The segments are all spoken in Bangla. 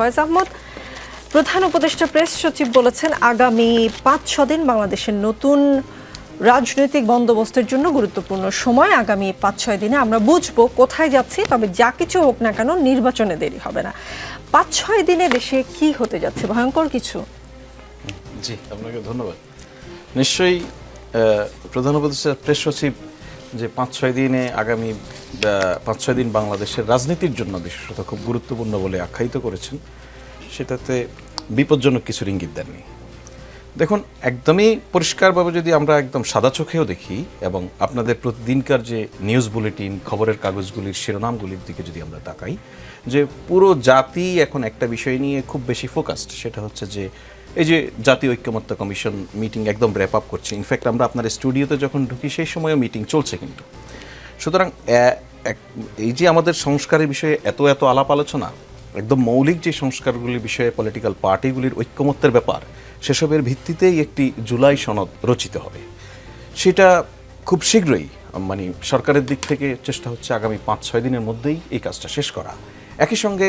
ফয়েজ আহমদ, প্রধান উপদেষ্টা প্রেস সচিব বলেছেন, আগামী পাঁচ, ছ দিন বাংলাদেশের নতুন রাজনৈতিক বন্দোবস্তের জন্য গুরুত্বপূর্ণ সময়। আগামী পাঁচ, ছয় দিনে আমরা বুঝব কোথায় যাচ্ছি, তবে যা কিছু হোক না কেন নির্বাচনে দেরি হবে না। পাঁচ, ছয় দিনে দেশে কি হতে যাচ্ছে? ভয়ঙ্কর কিছু। জি, আপনাকে ধন্যবাদ। নিশ্চয়ই প্রধান উপদেষ্টা প্রেস সচিব যে পাঁচ, ছয় দিনে আগামী পাঁচ, ছয় দিন বাংলাদেশের রাজনীতির জন্য বিশেষত খুব গুরুত্বপূর্ণ বলে আখ্যায়িত করেছেন, সেটাতে বিপজ্জনক কিছু ইঙ্গিত দেননি। দেখুন, একদমই পরিষ্কারভাবে যদি আমরা একদম সাদা চোখেও দেখি এবং আপনাদের প্রতিদিনকার যে নিউজ বুলেটিন, খবরের কাগজগুলির শিরোনামগুলির দিকে যদি আমরা তাকাই, যে পুরো জাতি এখন একটা বিষয় নিয়ে খুব বেশি ফোকাসড সেটা হচ্ছে যে এই যে জাতীয় ঐক্যমত্য কমিশন মিটিং একদম র্যাপ আপ করছে। ইনফ্যাক্ট আমরা আপনার স্টুডিওতে যখন ঢুকি, সেই সময়ও মিটিং চলছে কিন্তু। সুতরাং এই যে আমাদের সংস্কারের বিষয়ে এত এত আলাপ আলোচনা, একদম মৌলিক যে সংস্কারগুলির বিষয়ে পলিটিক্যাল পার্টিগুলির ঐক্যমত্যের ব্যাপার, সেসবের ভিত্তিতেই একটি জুলাই সনদ রচিত হবে। সেটা খুব শীঘ্রই মানে সরকারের দিক থেকে চেষ্টা হচ্ছে আগামী পাঁচ ছয় দিনের মধ্যেই এই কাজটা শেষ করা। একই সঙ্গে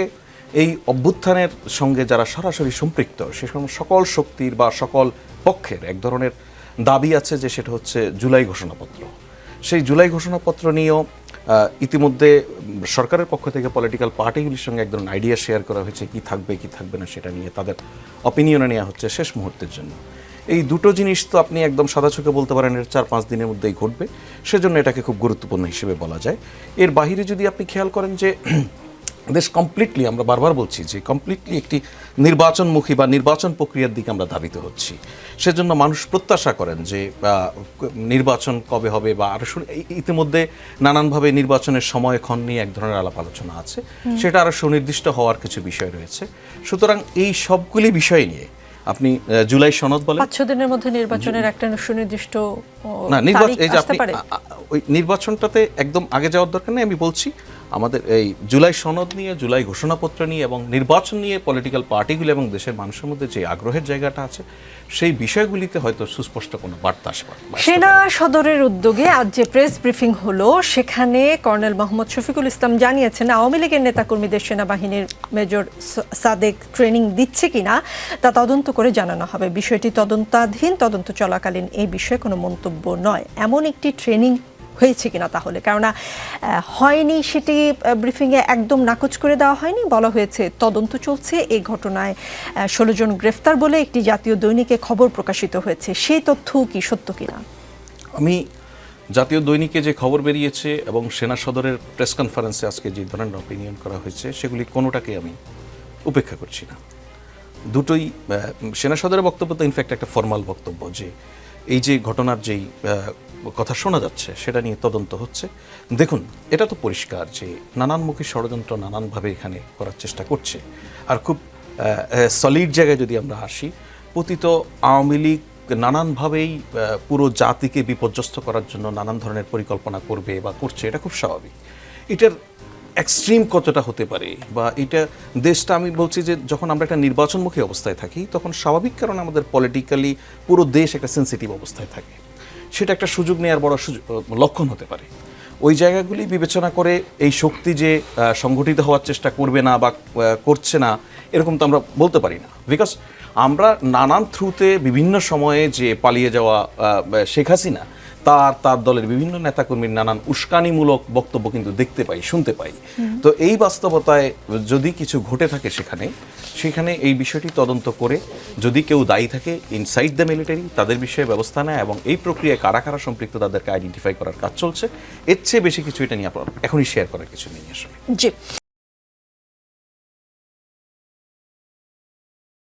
এই অভ্যুত্থানের সঙ্গে যারা সরাসরি সম্পৃক্ত, সে সকল শক্তির বা সকল পক্ষের এক ধরনের দাবি আছে যে সেটা হচ্ছে জুলাই ঘোষণাপত্র। সেই জুলাই ঘোষণাপত্র নিয়েও ইতিমধ্যে সরকারের পক্ষ থেকে পলিটিক্যাল পার্টিগুলির সঙ্গে এক ধরনের আইডিয়া শেয়ার করা হয়েছে, কি থাকবে কি থাকবে না সেটা নিয়ে তাদের অপিনিয়নে নেওয়া হচ্ছে শেষ মুহূর্তের জন্য। এই দুটো জিনিস তো আপনি একদম সাদা চোখে বলতে পারেন, এর চার পাঁচ দিনের মধ্যেই ঘটবে। সেজন্য এটাকে খুব গুরুত্বপূর্ণ হিসেবে বলা যায়। এর বাহিরে যদি আপনি খেয়াল করেন যে দেশ কমপ্লিটলি আমরা বারবার বলছি যে কমপ্লিটলি একটি নির্বাচনমুখী বা নির্বাচন প্রক্রিয়ার দিকে আমরা ধাবিত হচ্ছি। সেজন্য মানুষ প্রত্যাশা করেন যে নির্বাচন কবে হবে বা আরও ইতিমধ্যে নানানভাবে নির্বাচনের সময়ক্ষণ নিয়ে এক ধরনের আলাপ আলোচনা আছে। সেটা আরও সুনির্দিষ্ট হওয়ার কিছু বিষয় রয়েছে। সুতরাং এই সবগুলি বিষয় নিয়ে আপনি জুলাই সনদ বলেন পাঁচ দিনের মধ্যে নির্বাচনের একটা সুনির্দিষ্ট না নির্বাচন এই যে আপনি ওই নির্বাচনটাতে একদম আগে যাওয়ার দরকার নেই আমি বলছি আমাদের এই জুলাই সনদ নিয়ে, জুলাই ঘোষণাপত্র নিয়ে এবং নির্বাচন নিয়ে পলিটিক্যাল পার্টিগুলো এবং দেশের মানুষের মধ্যে যে আগ্রহের জায়গাটা আছে, সেই বিষয়গুলিতে হয়তো সুস্পষ্ট কোনো বার্তা আসবে সেনা সদরের উদ্যোগে আজ যে প্রেস ব্রিফিং হলো, সেখানে কর্নেল মোহাম্মদ শফিকুল ইসলাম জানিয়েছেন, আওয়ামী লীগের নেতাকর্মীদের সেনাবাহিনীর মেজর সাদেক ট্রেনিং দিচ্ছে কিনা, তা তদন্ত করে জানানো হবে। বিষয়টি তদন্তাধীন, তদন্ত চলাকালীন, এই বিষয়ে কোনো মন্তব্য নয়। এমন একটি ট্রেনিং হয়েছে কিনা তাহলে? কেননা হয়নি সেটি ব্রিফিংয়ে একদম নাকচ করে দেওয়া হয়নি। বলা হয়েছে তদন্ত চলছে। এই ঘটনায় ষোলো জন গ্রেফতার বলে একটি জাতীয় দৈনিকে খবর প্রকাশিত হয়েছে। সেই তথ্য কি সত্য কিনা? আমি জাতীয় দৈনিকে যে খবর বেরিয়েছে এবং সেনা সদরের প্রেস কনফারেন্সে আজকে যে ধরনের অপিনিয়ন করা হয়েছে, সেগুলি কোনোটাকে আমি উপেক্ষা করছি না। দুটোই সেনা সদরের বক্তব্য তো ইনফ্যাক্ট একটা ফর্মাল বক্তব্য যে এই যে ঘটনার যেই কথা শোনা যাচ্ছে, সেটা নিয়ে তদন্ত হচ্ছে। দেখুন, এটা তো পরিষ্কার যে নানানমুখী ষড়যন্ত্র নানানভাবে এখানে করার চেষ্টা করছে। আর খুব সলিড জায়গায় যদি আমরা আসি, পতিত আওয়ামী লীগ নানানভাবেই পুরো জাতিকে বিপর্যস্ত করার জন্য নানান ধরনের পরিকল্পনা করবে বা করছে, এটা খুব স্বাভাবিক। এটার এক্সট্রিম কতটা হতে পারে? বা এটা দেশটা আমি বলছি যে যখন আমরা একটা নির্বাচনমুখী অবস্থায় থাকি, তখন স্বাভাবিক কারণে আমাদের পলিটিক্যালি পুরো দেশ একটা সেন্সিটিভ অবস্থায় থাকে। সেটা একটা সুযোগ নেওয়ার বড় সুযোগ লক্ষণ হতে পারে। ওই জায়গাগুলি বিবেচনা করে এই শক্তি যে সংগঠিত হওয়ার চেষ্টা করবে না বা করছে না, এরকম তো আমরা বলতে পারি না। বিকজ আমরা নানান থ্রুতে বিভিন্ন সময়ে যে পালিয়ে যাওয়া শেখ হাসিনা তার তার দলের বিভিন্ন নেতাকর্মীর নানান উস্কানিমূলক বক্তব্য কিন্তু দেখতে পাই, শুনতে পাই। তো এই বাস্তবতায় যদি কিছু ঘটে থাকে সেখানে সেখানে এই বিষয়টি তদন্ত করে যদি কেউ দায়ী থাকে ইনসাইড দ্য মিলিটারি তাদের বিষয়ে ব্যবস্থা নেয় এবং এই প্রক্রিয়ায় কারা কারা সম্পৃক্ত তাদেরকে আইডেন্টিফাই করার কাজ চলছে। এর চেয়ে বেশি কিছু এটা নিয়ে আপনার এখনই শেয়ার করার কিছু নেই আসলে। জি।